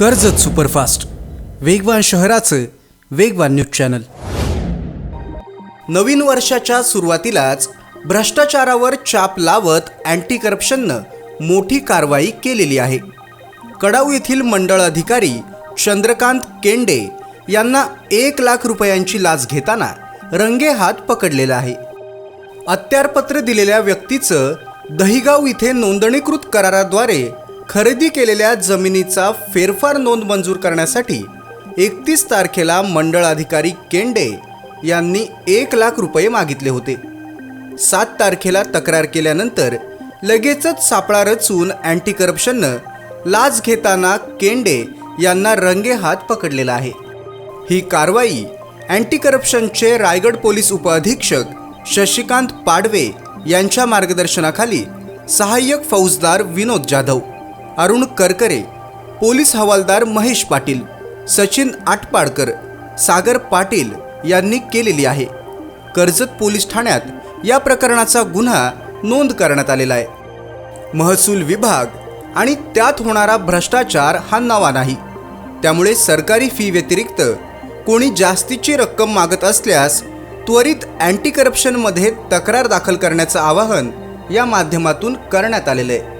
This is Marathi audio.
कर्जत सुपरफास्ट. वेगवान शहराचं वेगवान न्यूज चॅनल. नवीन वर्षाच्या सुरुवातीलाच भ्रष्टाचारावर चाप लावत अँटी करप्शननं मोठी कारवाई केलेली आहे. कडाऊ येथील मंडळ अधिकारी चंद्रकांत केंडे यांना एक लाख रुपयांची लाच घेताना रंगेहात पकडलेला आहे. अत्यारपत्र दिलेल्या व्यक्तीचं दहिगाव इथे नोंदणीकृत कराराद्वारे खरेदी केलेल्या जमिनीचा फेरफार नोंद मंजूर करण्यासाठी एकतीस तारखेला मंडळ अधिकारी केंडे यांनी एक लाख रुपये मागितले होते. सात तारखेला तक्रार केल्यानंतर लगेचच सापळा रचून अँटी करप्शननं लाच घेताना केंडे यांना रंगेहात पकडलेला आहे. ही कारवाई अँटी करप्शनचे रायगड पोलीस उपअधीक्षक शशिकांत पाडवे यांच्या मार्गदर्शनाखाली सहाय्यक फौजदार विनोद जाधव अरुण करकरे पोलीस हवालदार महेश पाटील सचिन आटपाडकर सागर पाटील यांनी केलेली आहे. कर्जत पोलीस ठाण्यात या प्रकरणाचा गुन्हा नोंद करण्यात आलेला आहे. महसूल विभाग आणि त्यात होणारा भ्रष्टाचार हा नवा नाही. त्यामुळे सरकारी फी व्यतिरिक्त कोणी जास्तीची रक्कम मागत असल्यास त्वरित अँटी करप्शनमध्ये तक्रार दाखल करण्याचं आवाहन या माध्यमातून करण्यात आलेलं आहे.